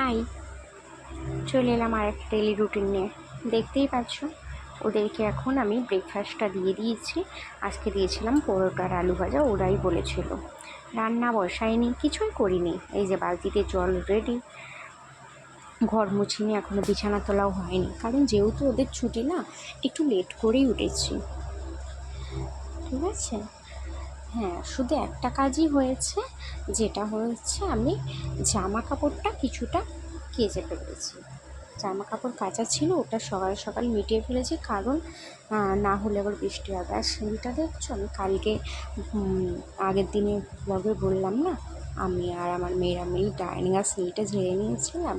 High. চলে এলাম আর একটা ডেলি রুটিন নিয়ে। দেখতেই পাচ্ছ, ওদেরকে এখন আমি ব্রেকফাস্টটা দিয়ে দিয়েছি। আজকে দিয়েছিলাম পরোটার আলু ভাজা, ওরাই বলেছিল। রান্না বসাইনি কিছুই করিনি। এই যে বালতিতে জল রেডি ঘর মুছিনি এখনও বিছানা তোলাও হয়নি। কারণ যেহেতু ওদের ছুটি না, একটু লেট করেই উঠেছি। ঠিক আছে? হ্যাঁ শুধু একটা কাজই হয়েছে, যেটা হয়েছে আমি জামা কাপড়টা কিছুটা কেচে ফেলেছি। জামা কাপড় কাচা ছিল, ওটা সকাল সকাল মিটিয়ে ফেলেছি, কারণ না হলে আবার বৃষ্টি হবে। আর সিঁড়িটা দেখছ, আমি কালকে আগের দিনে ব্লগে বললাম না, আমি আর আমার মেয়েরা মিলে ডাইনিং আর সিঁড়িটা ঝেড়ে নিয়েছিলাম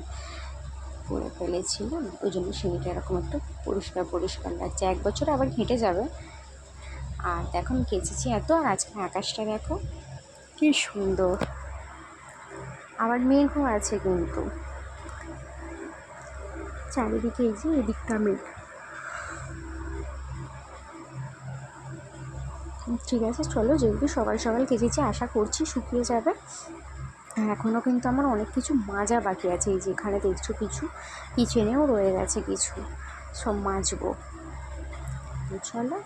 করে ফেলেছিলাম। ওই জন্য সিঁড়িটা এরকম একটু পরিষ্কার পরিষ্কার লাগছে। এক বছর আবার হেঁটে যাবে আর দেখো কেচেছি এত, আর আজকে আকাশটা দেখো, কি সুন্দর। আবার মেঘও আছে কিন্তু। চারিদিকে এই যে এদিকটা মেঘ। ঠিক আছে, চলো যেহেতু সকাল সকাল কেচেছি, আশা করছি শুকিয়ে যাবে। এখনও কিন্তু আমার অনেক কিছু মাজা বাকি আছে, এই যেখানে দেখছ কিছু কিচেনেও রয়ে গেছে কিছু, সব মাজবো। চলো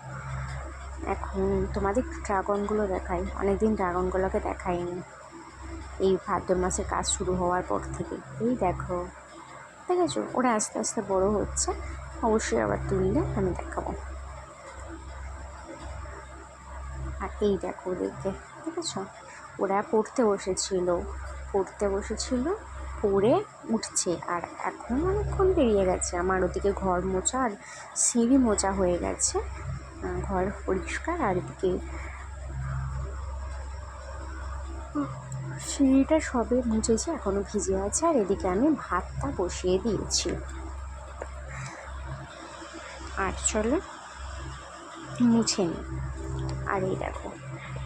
এখন তোমাদের ড্রাগনগুলো দেখাই। অনেকদিন ড্রাগনগুলোকে দেখাইনি। এই ভাদ্র মাসের কাজ শুরু হওয়ার পর থেকে। এই দেখো। দেখেছ? ওরা আস্তে আস্তে বড় হচ্ছে। অবশ্যই আবার তুললে আমি দেখাবো। আর এই দেখো ওদেরকে। দেখেছ? ওরা পড়তে বসেছিল। পড়তে বসেছিল, পড়ে উঠছে। আর এখন অনেকক্ষণ বেরিয়ে গেছে। আমার ওদিকে ঘর মোছা আর সিঁড়ি মোছা হয়ে গেছে। ঘর পরিষ্কার আর এদিকে সিঁড়িটা সবে মুছেছে এখনও ভিজে আছে, আর এদিকে আমি ভাতটা বসিয়ে দিয়েছি। আর চলো, মুছে নিই। আর এই দেখো,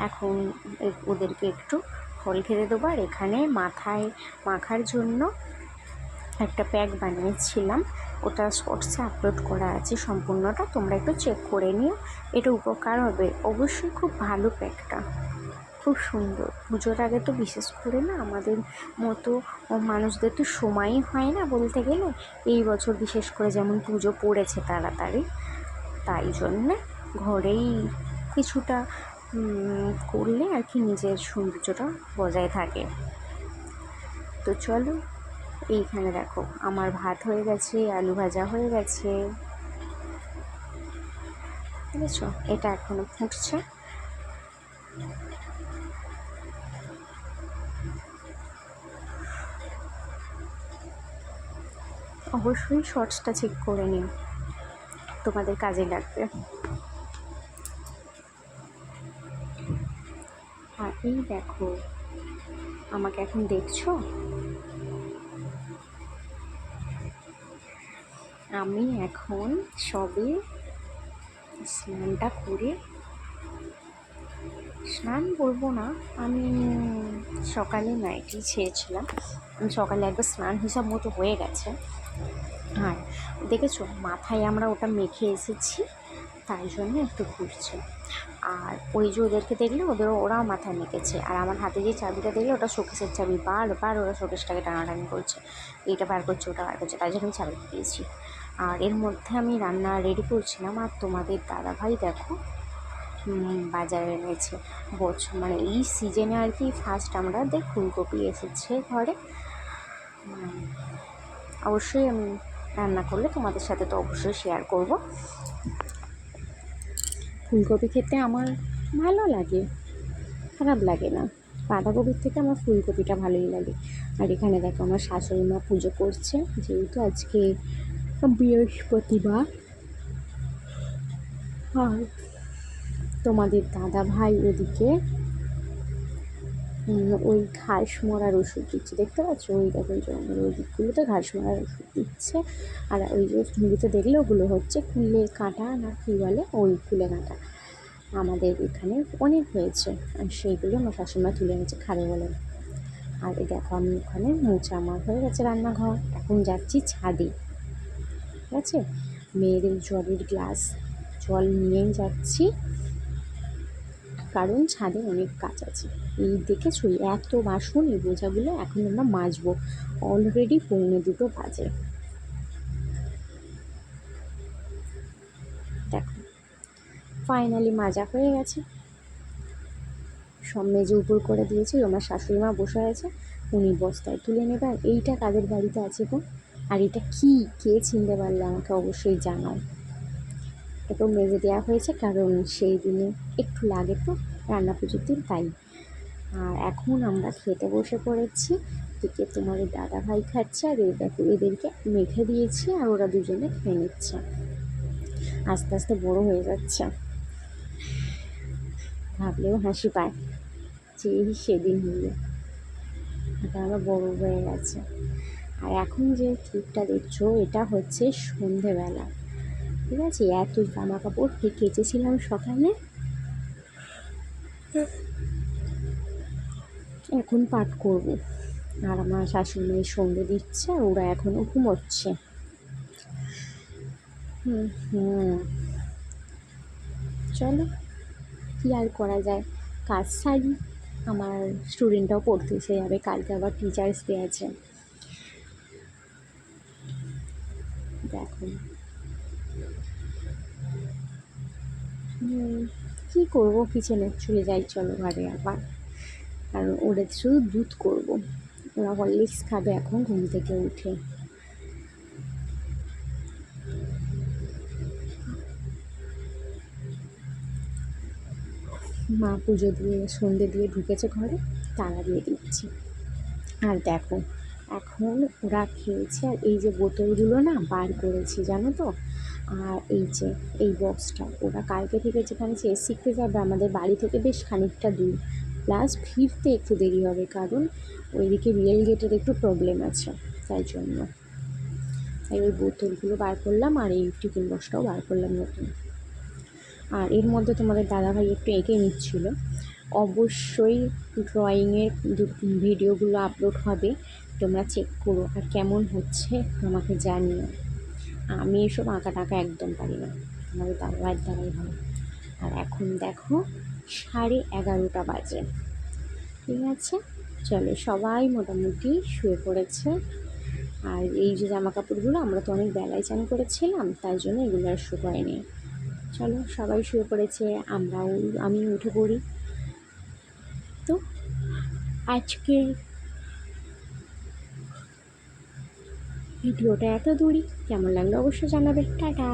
এখন ওদেরকে একটু ফল খেতে দেবো, আর এখানে মাথায় মাখার জন্য একটা প্যাক বানিয়েছিলাম। ওটা শর্টসে আপলোড করা আছে সম্পূর্ণটা। তোমরা একটু চেক করে নিও। এটা উপকার হবে। অবশ্যই খুব ভালো প্যাকটা খুব সুন্দর। পুজোর আগে তো বিশেষ করে না আমাদের মতো মানুষদের তো সময়ই হয় না বলতে গেলে। এই বছর বিশেষ করে যেমন পুজো পড়েছে তাড়াতাড়ি। তাই জন্যে ঘরেই কিছুটা করলে আর কি নিজের সৌন্দর্যটা বজায় থাকে। তো চলো এইখানে দেখো, আমার ভাত হয়ে গেছে, আলু ভাজা হয়ে গেছে। বুঝেছ? এটা এখনও ফুটছে। অবশ্যই শর্টসটা চেক করে নিও। তোমাদের কাজে লাগবে। আর এই দেখো, আমাকে এখন দেখছ? আমি এখন সবে স্নানটা করে স্নান বলব না, আমি সকালে নাইটি ছেড়েছিলাম সকালে একবার স্নান হিসাব মতো হয়ে গেছে। আর দেখেছ, মাথায় আমরা ওটা মেখে এসেছি, তাই জন্য একটু ঘুরছে। আর ওই যে ওদেরকে দেখলে ওদের ওরাও মাথায় মেখেছে। আর আমার হাতে যে চাবিটা দেখলে ওটা শোকেসের চাবি, বারবার ওরা শোকেসটাকে টানাটানি করছে। এইটা বার করছে, ওটা বার করছে, তাই জন্য আমি চাবিটা দিয়েছি। আর এর মধ্যে আমি রান্না রেডি করছিলাম। আর তোমাদের দাদাভাই দেখো বাজারে এনেছে। বছর মানে এই সিজনে আর কি ফার্স্ট আমরা দেখ, ফুলকপি এসেছে ঘরে। অবশ্যই আমি রান্না করলে তোমাদের সাথে তো অবশ্যই শেয়ার করব। ফুলকপি খেতে আমার ভালো লাগে, খারাপ লাগে না। বাঁধাকপির থেকে আমার ফুলকপিটা ভালোই লাগে। আর এখানে দেখো আমার শাশুড়ি মা পুজো করছে, যেহেতু আজকে বৃহস্পতিবার। আর তোমাদের দাদা ভাই ওদিকে ওই ঘাস মরার ওষুধ দিচ্ছে। দেখতে পাচ্ছ? ওই দেখো ওই জঙ্গলের ওই দিকগুলোতে ঘাস মরার ওষুধ দিচ্ছে। আর ওই যে ঝুড়িতে দেখলে ওগুলো হচ্ছে কুলে কাঁটা না কী বলে? ওই কুলে কাঁটা। আমাদের এখানে অনেক হয়েছে। আর সেইগুলো আমার শাশুড়িমা তুলে এনেছে খাবে বলে। আর দেখো, আমি ওখানে মোচা আমার হয়ে গেছে রান্নাঘর। এখন যাচ্ছি ছাদে। ঠিক আছে? মেয়েদের জলের গ্লাস, জল নিয়েই যাচ্ছি। কারণ ছাদে অনেক কাজ আছে। এই দেখেছ? এত বাসন, এই বোঝাগুলো এখন আমরা মাজবো। অলরেডি পৌনে দুটো বাজে। দেখো ফাইনালি মাজা হয়ে গেছে। সব মেজে উপর করে দিয়েছি। আমার শাশুড়ি মা বসে আছে, উনি বস্তায় তুলে নেবে। আর এইটা কাদের বাড়িতে আছে গো? আর এটা কি? কে চিনতে পারলে আমাকে অবশ্যই জানাও। এটাও মেজে দেওয়া হয়েছে, কারণ সেই দিনে একটু লাগে তো, রান্না পুজোর দিন, তাই। আর এখন আমরা খেতে বসে পড়েছি দিকে তোমার দাদা ভাই খাচ্ছে, আর এই এদেরকে মেখে দিয়েছি, আর ওরা দুজনে খেয়ে নিচ্ছে। আস্তে আস্তে বড় হয়ে যাচ্ছে। ভাবলেও হাসি পায় যে সেদিন হলো। এটা আমার বড় হয়ে গেছে। আর এখন যে ক্লিপটা দেখছ, এটা হচ্ছে সন্ধেবেলা। ঠিক আছে? এত জামা কাপড় কেচেছিলাম সকালে? এখন পাঠ করব। আর আমার শাশুড়ি সঙ্গে দিচ্ছে, আর ওরা এখনও ঘুমোচ্ছে। চলো, কী আর করা যায়? কাজ সারি। আমার স্টুডেন্টটাও পড়তে এসে যাবে, কালকে আবার টিচার্স ডে আছে। দেখো কি করব কিচেনে চলে যাই, চলো ঘরে আবার। কারণ ওরা শুধু দুধ করব। ওরা হরলিক্স খাবে এখন, ঘুম থেকে উঠে। মা পুজো দিয়ে, সন্ধে দিয়ে ঢুকেছে ঘরে, তালা দিয়ে দিচ্ছি। আর দেখো এখন ওরা খেয়েছে আর এই যে বোতলগুলো না বার করেছি, জানো তো? আর এই যে, এই বক্সটা ওরা কালকে থেকে যেখানে চেয়ে শিখতে যাবে আমাদের বাড়ি থেকে বেশ খানিকটা দূর। প্লাস ফিরতে একটু দেরি হবে, কারণ ওইদিকে রিয়েল গেটের একটু প্রবলেম আছে, তাই জন্য। তাই ওই বোতলগুলো বার করলাম আর এই টিফিন বক্সটাও বার করলাম নতুন। আর এর মধ্যে তোমাদের দাদাভাই একটু এঁকে নিচ্ছিল। অবশ্যই ড্রয়িংয়ের ভিডিওগুলো আপলোড হবে। তোমরা চেক করো আর কেমন হচ্ছে আমাকে জানিও। আমি এসব আঁকা টাকা একদম পারি না। আমাদের দাদাভাইয়ের দ্বারাই হয়। আর এখন দেখো, সাড়ে এগারোটা বাজে। ঠিক আছে? চলো, সবাই মোটামুটি শুয়ে পড়েছে। আর এই যে জামা কাপড়গুলো আমরা তো অনেক বেলায় চান করেছিলাম তাই জন্য এগুলো আর শুকায়নি। চলো, সবাই শুয়ে পড়েছে, আমরাও আমি উঠে পড়ি। তো আজকে ভিডিওটা এত দূরই কেমন লাগল অবশ্যই জানাবে টাটা।